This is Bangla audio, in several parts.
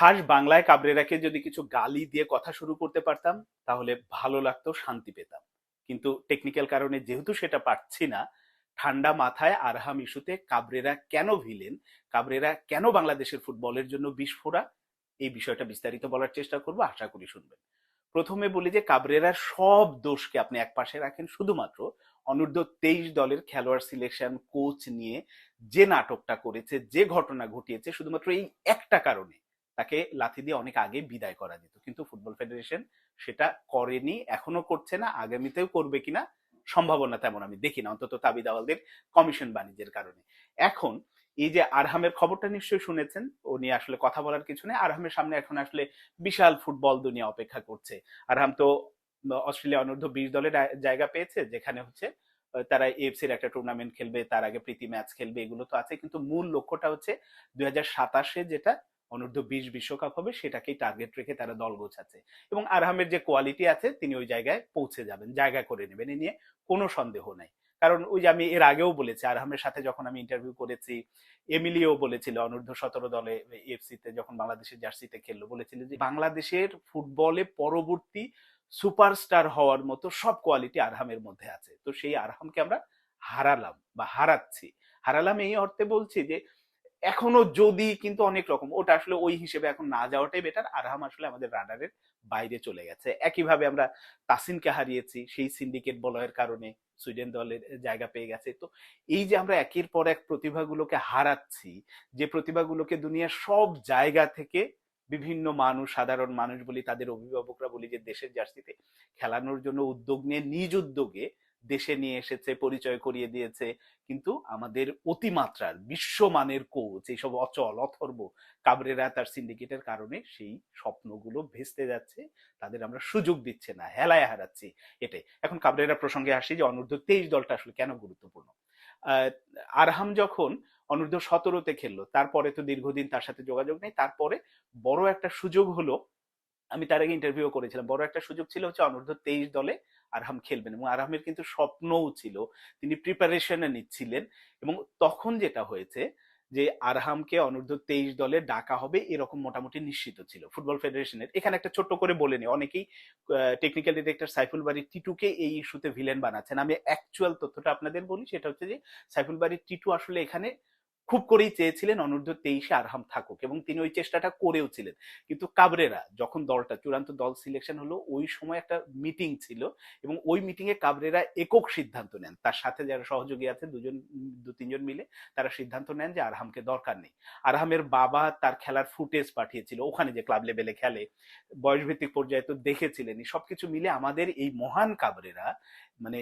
খাস বাংলায় কাবরেরাকে যদি কিছু গালি দিয়ে কথা শুরু করতে পারতাম, তাহলে ভালো লাগতো, শান্তি পেতাম। কিন্তু টেকনিক্যাল কারণে যেহেতু সেটা পারছি না, ঠান্ডা মাথায় আরহাম ইস্যুতে কাবরেরা কেন ভিলেন, কাবরেরা কেন বাংলাদেশের ফুটবলের জন্য বিস্ফোরা এই বিষয়টা বিস্তারিত বলার চেষ্টা করব, আশা করি শুনবেন। প্রথমে বলি যে কাবরেরার সব দোষকে আপনি এক পাশে রাখেন, শুধুমাত্র অনূর্ধ্ব তেইশ দলের খেলোয়াড় সিলেকশন কোচ নিয়ে যে নাটকটা করেছে, যে ঘটনা ঘটিয়েছে, শুধুমাত্র এই একটা কারণে। তাকে লাথি দিয়ে অনেক আগে বিদায় করা যেত। কিন্তু ফুটবল ফেডারেশন সেটা করেনি, এখনও করছে না, আগামীতেও করবে কিনা সম্ভাবনা তেমন আমি দেখি না। অন্তত তাবিদ আওয়ালদের কমিশন বাণিজ্যের কারণে। এখন এই যে আরহামের খবরটা নিশ্চয়ই শুনেছেন ও নিয়ে আসলে কথা বলার কিছু নেই। আরহামের সামনে এখন আসলে বিশাল ফুটবল দুনিয়া অপেক্ষা করছে। আরহাম তো অস্ট্রেলিয়া অনূর্ধ্ব বিশ দলের জায়গা পেয়েছে, যেখানে হচ্ছে তারা এফসির একটা টুর্নামেন্ট খেলবে, তার আগে প্রীতি ম্যাচ খেলবে, এগুলো তো আছে। কিন্তু মূল লক্ষ্যটা হচ্ছে, দুই যেটা অনূর্ধ্ব বিশ বিশ্বকাপ হবে, সেটাকেই টার্গেট রেখে তারা দল গোছাচ্ছে। এবং আরহামের যে কোয়ালিটি আছে, তিনি ওই জায়গায় পৌঁছে যাবেন, জায়গা করে নেবেন, এ নিয়ে কোনো সন্দেহ নাই। কারণ ওই যে আমি এর আগেও বলেছি, আরহামের সাথে যখন আমি ইন্টারভিউ করেছি, এমিলিও বলেছিল অনূর্ধ্ব সতেরো দলে এফসিতে যখন বাংলাদেশের জার্সিতে খেললো, বলেছিল যে বাংলাদেশের ফুটবলে পরবর্তী সুপারস্টার হওয়ার মতো সব কোয়ালিটি আরহামের মধ্যে আছে। তো সেই আরহামকে আমরা হারালাম বা হারাচ্ছি। হারালাম এই অর্থে বলছি যে এখনও যদি কিন্তু অনেক রকম, ওটা আসলে ওই হিসেবে এখন না যাওয়াটাই বেটার আরহাম আসলে আমাদের রাডারের বাইরে চলে গেছে। একইভাবে আমরা তাসিনকে হারিয়েছি, সেই সিন্ডিকেট বলয়ের কারণে সুইডেন দলের জায়গা পেয়ে গেছে। তো এই যে আমরা একের পর এক প্রতিভাগুলোকে হারাচ্ছি, যে প্রতিভাগুলোকে দুনিয়ার সব জায়গা থেকে বিভিন্ন মানুষ, সাধারণ মানুষ বলি, তাদের অভিভাবকরা বলি, যে দেশের জার্সিতে খেলানোর জন্য উদ্যোগ নিয়ে, নিজ উদ্যোগে দেশে নিয়ে এসেছে, পরিচয় করিয়ে দিয়েছে। কিন্তু আমাদের অতিমাত্রার বিশ্বমানের কোচ, এইসব অচল, অথর্ব কাবরেরা তার সিন্ডিকেটের কারণে সেই স্বপ্নগুলো ভেস্তে যাচ্ছে। তাদের আমরা সুযোগ দিচ্ছে না, হেলায় হারাচ্ছি এটাই। এখন কাবরেরা প্রসঙ্গে আসি যে অনূর্ধ্ব তেইশ দলটা আসলে কেন গুরুত্বপূর্ণ? আরহাম যখন অনূর্ধ্ব সতেরোতে খেললো, তারপরে তো দীর্ঘদিন তার সাথে যোগাযোগ নেই, তারপরে বড় একটা সুযোগ হলো আমি তার আগে ইন্টারভিউ করেছিলাম। বড় একটা সুযোগ ছিল হচ্ছে অনূর্ধ্ব তেইশ দলে আরহাম খেলবেন এবং আরহামের কিন্তু স্বপ্নও ছিল, তিনি প্রিপারেশনে নিচ্ছিলেন এবং তখন যেটা হয়েছে যে আরহামকে অনূর্ধ্ব তেইশ দলে ডাকা হবে এরকম মোটামুটি নিশ্চিত ছিল ফুটবল ফেডারেশনের এখানে একটা ছোট্ট করে বলে নি অনেকেই টেকনিক্যাল ডিরেক্টর সাইফুল বাড়ি টিটুকে এই ইস্যুতে ভিলেন বানাচ্ছেন। আমি অ্যাকচুয়াল তথ্যটা আপনাদের বলি, সেটা হচ্ছে যে সাইফুল বাড়ি টিটু আসলে এখানে খুব করেই চেয়েছিলেন অনূর্ধ্ব তেইশে আরহাম থাকুক এবং তিনি ওই চেষ্টাটা করেও ছিলেন। কিন্তু কাবরেরা যখন দলটা, চূড়ান্ত দল সিলেকশন হলো, ওই সময় একটা মিটিং ছিল এবং ওই মিটিং এ কাবরেরা একক সিদ্ধান্ত নেন। তার সাথে যারা সহযোগী আছে, দুজন, দু, তিনজন মিলে তারা সিদ্ধান্ত নেন যে আরহামকে দরকার নেই। আরহামের বাবা তার খেলার ফুটেজ পাঠিয়েছিল, ওখানে যে ক্লাব লেভেলে খেলে। বয়সভিত্তিক পর্যায়ে তো দেখেছিলেন সবকিছু মিলে আমাদের এই মহান কাবরেরা মানে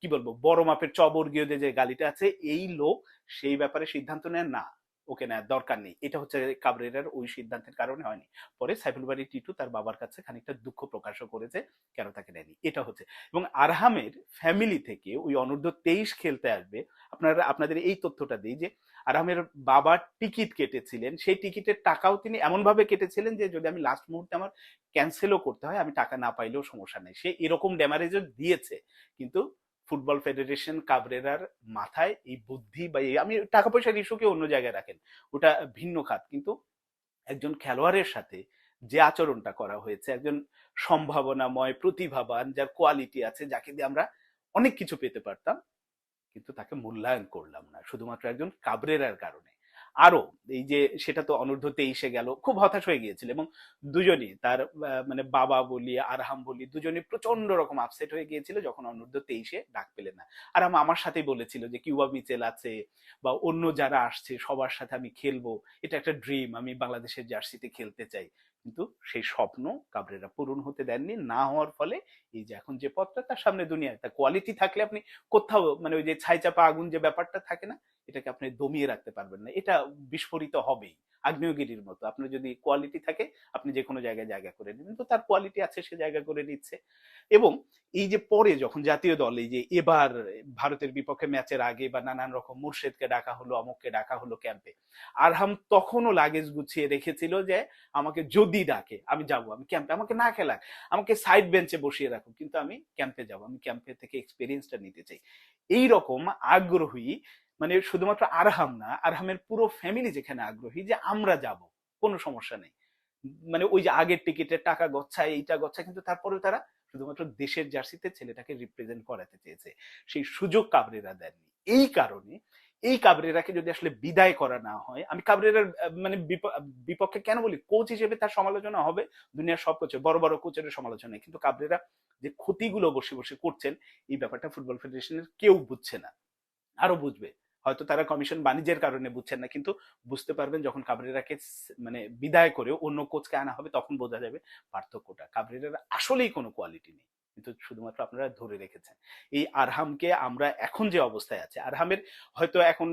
কি বলব, বড় মাপের চবর্গীয়দের যে গালিটা আছে, এই লোক সেই ব্যাপারে সিদ্ধান্ত নেয় না। ওকে না দরকার নেই। এটা হচ্ছে কাবরেরার ওই সিদ্ধান্তের কারণে হয়নি। পরে সাইফুল বাড়ি টিটু তার বাবার কাছে খানিকটা দুঃখ প্রকাশও করেছে, কেন তাকে নেয়নি? এটা হচ্ছে। এবং আরহামের ফ্যামিলি থেকে ওই অনূর্ধ্ব তেইশ খেলতে আসবে। আপনারা, আপনাদের এই তথ্যটা দিই যে, আরহামের বাবা টিকিট কেটেছিলেন। সেই টিকিটের টাকাও তিনি এমনভাবে কেটেছিলেন যে, যদি আমি লাস্ট মুহূর্তে আমার ক্যান্সেলও করতে হয়, আমি টাকা না পাইলেও সমস্যা নেই। সে এরকম ড্যামারেজও দিয়েছে। কিন্তু ফুটবল ফেডারেশন কাবরেরার মাথায় এই বুদ্ধি বা এই আমি টাকা পয়সার ইস্যুকে অন্য জায়গায় রাখেন, ওটা ভিন্ন খাত। কিন্তু একজন খেলোয়াড়ের সাথে যে আচরণটা করা হয়েছে, একজন সম্ভাবনাময় প্রতিভাবান যার কোয়ালিটি আছে, যাকে দিয়ে আমরা অনেক কিছু পেতে পারতাম, কিন্তু তাকে মূল্যায়ন করলাম না। শুধুমাত্র একজন কাবরেরার কারণে। আরও, এই যে সেটা তো অনূর্ধ্ব তেইশে গেল, খুব হতাশ হয়ে গিয়েছিল এবং দুজনই তার মানে বাবা বলি, আরহাম বলি দুজনই প্রচণ্ড রকম আপসেট হয়ে গিয়েছিল যখন অনূর্ধ্ব তেইশে ডাক পেলেন না। আর আমার সাথেই বলেছিল যে কিউবা মিচেল আছে বা অন্য যারা আসছে সবার সাথে আমি খেলব, এটা একটা ড্রিম আমি বাংলাদেশের জার্সিতে খেলতে চাই। কিন্তু সেই স্বপ্ন কাবরেরা পূরণ হতে দেননি, না হওয়ার ফলে এই যে এখন যে পথটা, তার সামনে দুনিয়ায়, তা কোয়ালিটি থাকলে আপনি কোথাও মানে ওই যে ছাই চাপা আগুন যে ব্যাপারটা থাকে না, এটাকে আপনি দমিয়ে রাখতে পারবেন না। এটা বিস্ফোরিত হবেই, আগ্নেয়গিরির মতো। আপনার যদি কোয়ালিটি থাকে, আপনি যে কোনো জায়গায় জায়গা করে নেবেন। তো তার কোয়ালিটি আছে, সে জায়গা করে নিচ্ছে। এবং এই যে পরে যখন জাতীয় দল, এই যে এবার ভারতের বিপক্ষে ম্যাচের আগে বা নানান রকম মুর্শেদকে ডাকা হলো, অমুককে ডাকা হলো ক্যাম্পে আরহাম তখনও লাগেজ গুছিয়ে রেখেছিল যে, আমাকে যদি ডাকে, আমি যাব, আমি ক্যাম্পে আমাকে না খেলাক আমাকে সাইড বেঞ্চে বসিয়ে রাখুক কিন্তু আমি ক্যাম্পে যাব, আমি ক্যাম্পে থেকে এক্সপিরিয়েন্সটা নিতে চাই। এই রকম আগ্রহী মানে শুধুমাত্র আরহাম না, আরহামের পুরো ফ্যামিলি যেখানে আগ্রহী যে আমরা যাব, কোনো সমস্যা নেই। মানে ওই যে আগের টিকিটের টাকা গচ্ছায়, এইটা গচ্ছায়, কিন্তু তারপরে তারা শুধুমাত্র দেশের জার্সিতে ছেলেটাকে রিপ্রেজেন্ট করাতে চেয়েছে। সেই সুযোগ কাবরেরা দেননি। এই কারণে এই কাবরেরাকে যদি আসলে বিদায় করা না হয়, আমি কাবরেরার মানে বিপক্ষে কেন বলি? কোচ হিসেবে তার সমালোচনা হবে, দুনিয়ার সব কোচের বড় বড় কোচের সমালোচনা কিন্তু কাবরেরা যে ক্ষতিগুলো বসে বসে করছেন, এই ব্যাপারটা ফুটবল ফেডারেশনের কেউ বুঝছে না। আরও বুঝবে। হয়তো তারা কমিশন বাণিজ্যের কারণে বুঝছেন না, কিন্তু বুঝতে পারবেন যখন কাবরেরাকে মানে বিদায় করে অন্য কোচকে আনা হবে, তখন বোঝা যাবে পার্থক্যটা। কাবরেরার আসলেই কোনো কোয়ালিটি নেই। কিন্তু শুধুমাত্র আপনারা ধরে রেখেছেন। এই আরহামকে আমরা এখন যে অবস্থায় আছে, আরহামের হয়তো এখন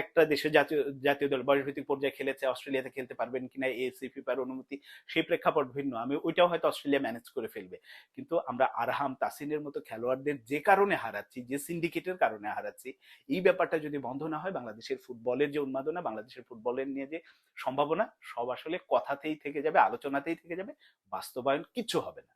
একটা দেশে জাতীয় জাতীয় দল বয়সভিত্তিক পর্যায়ে খেলেছে, অস্ট্রেলিয়াতে খেলতে পারবেন কিনা এএসসি ফিফার অনুমতি, সেই প্রেক্ষাপট ভিন্ন। আমি ওইটাও হয়তো অস্ট্রেলিয়া ম্যানেজ করে ফেলবে। কিন্তু আমরা আরহাম তাসিনের মতো খেলোয়াড়দের যে কারণে হারাচ্ছি, যে সিন্ডিকেটের কারণে হারাচ্ছি, এই ব্যাপারটা যদি বন্ধ না হয়, বাংলাদেশের ফুটবলের যে উন্মাদনা, বাংলাদেশের ফুটবলের নিয়ে যে সম্ভাবনা, সব আসলে কথাতেই থেকে যাবে, আলোচনাতেই থেকে যাবে, বাস্তবায়ন কিচ্ছু হবে না।